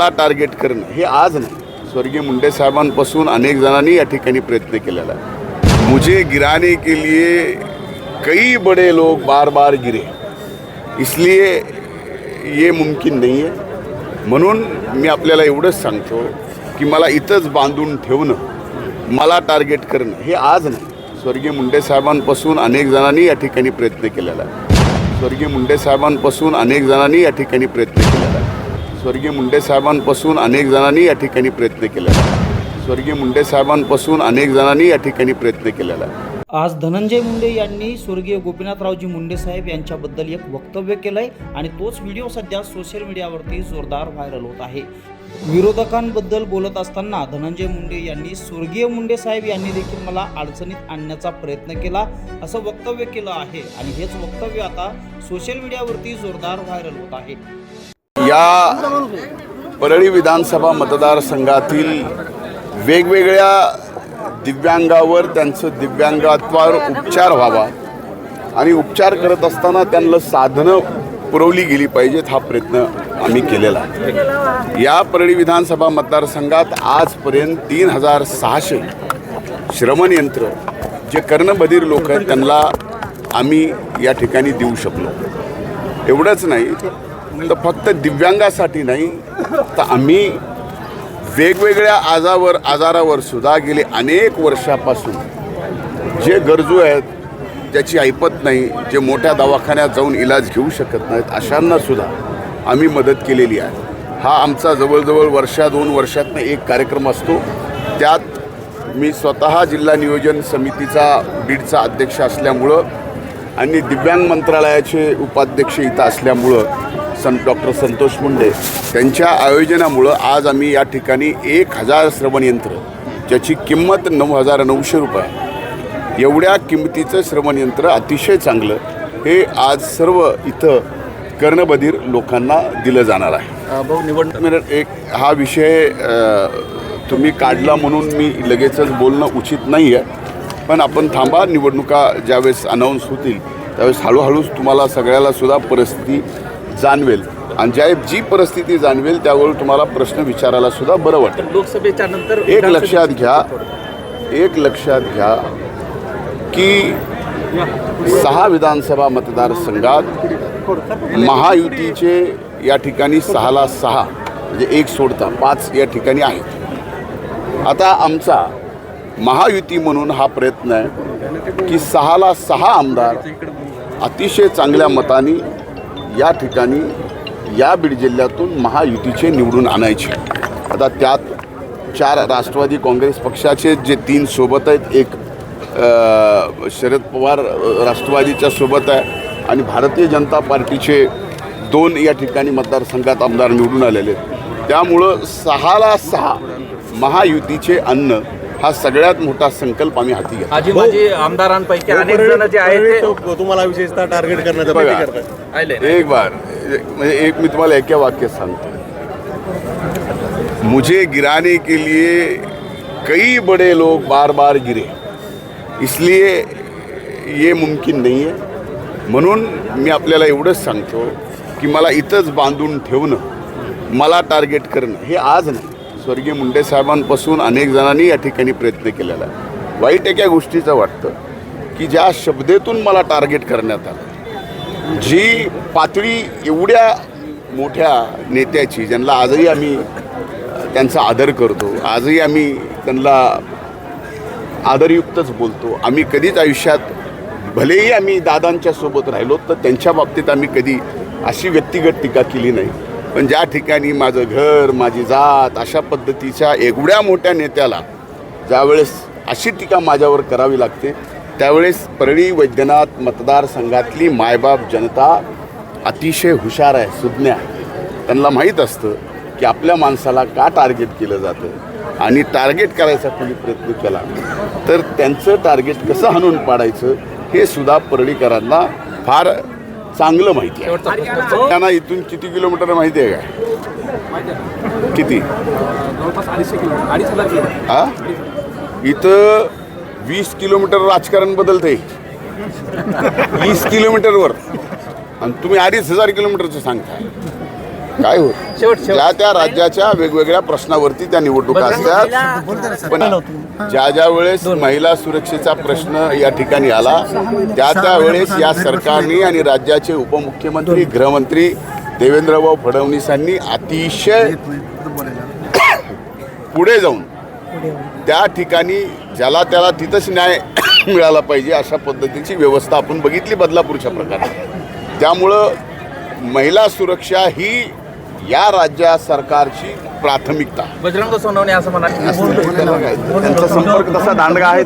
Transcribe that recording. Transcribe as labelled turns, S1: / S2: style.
S1: मला टार्गेट करणं हे आज नाही. स्वर्गीय मुंडे साहेबांपासून अनेक जणांनी या ठिकाणी प्रयत्न केलेला आहे. मुझे गिराने के लिए कई बड़े लोग बार बार गिरे. इसलिए ये मुमकिन नाही आहे म्हणून मी आपल्याला एवढंच सांगतो की मला इथंच बांधून ठेवणं मला टार्गेट करणं हे आज नाही. स्वर्गीय मुंडे साहेबांपासून अनेक जणांनी या ठिकाणी प्रयत्न केलेला आहे. स्वर्गीय मुंडे साहेबांपासून अनेक जणांनी या ठिकाणी प्रयत्न केला स्वर्गीय मुंडे साहेबांपासून अनेक जणांनी या ठिकाणी प्रयत्न केलेला स्वर्गीय मुंडे साहेबांपासून अनेक जणांनी या ठिकाणी प्रयत्न केलेला
S2: आज धनंजय मुंडे यांनी स्वर्गीय गोपीनाथरावजी मुंडे साहेब यांच्याबद्दल एक वक्तव्य केलंय आणि तोच व्हिडिओ सध्या सोशल मीडियावरती जोरदार व्हायरल होत आहे. विरोधकांबद्दल बोलत असताना धनंजय मुंडे यांनी स्वर्गीय मुंडे साहेब यांनी देखील मला अडचणीत आणण्याचा प्रयत्न केला असं वक्तव्य केलं आहे आणि हेच वक्तव्य आता सोशल मीडियावरती जोरदार व्हायरल होत आहे.
S1: या परळी विधानसभा मतदारसंघातील वेगवेगळ्या दिव्यांगावर त्यांचं दिव्यांगत्वावर उपचार व्हावा आणि उपचार करत असताना त्यांना साधनं पुरवली गेली पाहिजेत हा प्रयत्न आम्ही केलेला या परळी विधानसभा मतदारसंघात आजपर्यंत तीन हजार सहाशे श्रमणयंत्र जे कर्णबधीर लोक आहेत त्यांना आम्ही या ठिकाणी देऊ शकलो. एवढंच नाही तर फक्त दिव्यांगासाठी नाही तर आम्ही वेगवेगळ्या आजावर आजारावर सुद्धा गेले अनेक वर्षापासून. जे गरजू आहेत ज्याची ऐपत नाही जे मोठ्या दवाखान्यात जाऊन इलाज घेऊ शकत नाहीत अशांना सुद्धा आम्ही मदत केलेली आहे. हा आमचा जवळजवळ वर्षा दोन वर्षातनं एक कार्यक्रम असतो. त्यात मी स्वतः जिल्हा नियोजन समितीचा बीडचा अध्यक्ष असल्यामुळं आणि दिव्यांग मंत्रालयाचे उपाध्यक्ष इथं असल्यामुळं सं डॉक्टर संतोष मुंडे त्यांच्या आयोजनामुळं आज आम्ही या ठिकाणी एक हजार श्रवणयंत्र ज्याची किंमत नऊ हजार नऊशे रुपये एवढ्या किमतीचं श्रवणयंत्र अतिशय चांगलं. हे आज सर्व इथं कर्णबधीर लोकांना दिलं जाणार आहे.
S3: भाऊ निवडणूक
S1: एक हा विषय तुम्ही काढला म्हणून मी लगेचच बोलणं उचित नाही आहे पण आपण थांबा निवडणुका ज्यावेळेस अनाऊन्स होतील त्यावेळेस हळूहळू तुम्हाला सगळ्याला सुद्धा परिस्थिती जाणवेल. आणि ज्या जी परिस्थिती जाणवेल त्यावेळी तुम्हाला प्रश्न विचारायला सुद्धा बरं वाटेल.
S3: लोकसभेच्या नंतर
S1: एक लक्षात घ्या एक लक्षात घ्या की सहा विधानसभा मतदारसंघात महायुतीचे या ठिकाणी सहाला सहा म्हणजे एक सोडता पाच या ठिकाणी आहेत. आता आमचा महायुती म्हणून हा प्रयत्न आहे की सहाला सहा आमदार अतिशय चांगल्या मताने या ठिकाणी या बीड जिल्ह्यातून महायुतीचे निवडून आणायचे. आता त्यात चार राष्ट्रवादी काँग्रेस पक्षाचे जे तीन सोबत आहेत एक शरद पवार राष्ट्रवादीच्या सोबत आहे आणि भारतीय जनता पार्टीचे दोन या ठिकाणी मतदारसंघात आमदार निवडून आलेले आहेत. त्यामुळं सहाला सहा महायुतीचे अन्न हा सगळ्यात मोठा संकल्प आम्ही हाती घेतो
S3: आजी माझी आमदारांपैकी अनेक जण जे आहेत ते
S4: तुम्हाला विशेषतः टार्गेट करण्याचा
S1: बघा.
S4: प्रयत्न करतात.
S3: आले
S1: एक बार एक- म्हणजे एक मी तुम्हाला एका वाक्यात सांगतो. मुझे गिराने के लिए कई बड़े लोग बार बार गिरे. इसलिए ये मुमकिन नहीं है. म्हणून मी आपल्याला एवढंच सांगतो की मला इथंच बांधून ठेवणं मला टार्गेट करणं हे आज नाही. स्वर्गीय मुंडे साहेबांपासून अनेक जणांनी या ठिकाणी प्रयत्न केलेला आहे. वाईट एका गोष्टीचं वाटतं की ज्या शब्देतून मला टार्गेट करण्यात आलं जी पातळी एवढ्या मोठ्या नेत्याची ज्यांना आजही आम्ही त्यांचा आदर करतो आजही आम्ही त्यांना आदरयुक्तच बोलतो. आम्ही कधीच आयुष्यात भलेही आम्ही दादांच्या सोबत राहिलो तर त्यांच्या बाबतीत आम्ही कधी अशी व्यक्तिगत टीका केली नाही. पण ज्या ठिकाणी माझं घर माझी जात अशा पद्धतीच्या एवढ्या मोठ्या नेत्याला ज्यावेळेस अशी टीका माझ्यावर करावी लागते त्यावेळेस परळी वैद्यनाथ मतदारसंघातली मायबाप जनता अतिशय हुशार आहे सुज्ञ आहे. त्यांना माहीत असतं की आपल्या माणसाला का टार्गेट केलं जातं आणि टार्गेट करायचा कोणी प्रयत्न केला? तर त्यांचं टार्गेट कसं हाणून पाडायचं हे सुद्धा परळीकरांना फार चांगलं माहिती आहे. त्यांना इथून किती किलोमीटर माहिती आहे का किती? हा? इथं वीस किलोमीटर राजकारण बदलते वीस किलोमीटरवर. आणि तुम्ही अडीच हजार किलोमीटरचं सांगता काय होत
S3: शेवट शेवट.
S1: त्या त्या राज्याच्या वेगवेगळ्या प्रश्नावरती त्या निवडणुका असतात. पण ज्या ज्या वेळेस महिला सुरक्षेचा प्रश्न या ठिकाणी आला त्या त्या वेळेस या सरकारने आणि राज्याचे उपमुख्यमंत्री गृहमंत्री देवेंद्रभाऊ फडणवीसांनी अतिशय पुढे जाऊन. त्या ठिकाणी ज्याला त्याला तिथंच न्याय मिळाला पाहिजे अशा पद्धतीची व्यवस्था आपण बघितली बदलापूरच्या प्रकारे. त्यामुळं महिला सुरक्षा ही या राज्या सरकारची प्राथमिकता.
S3: बजरंग सोनवणे असं म्हणाले.
S1: त्यांचा संपर्क तसा दांडगा आहे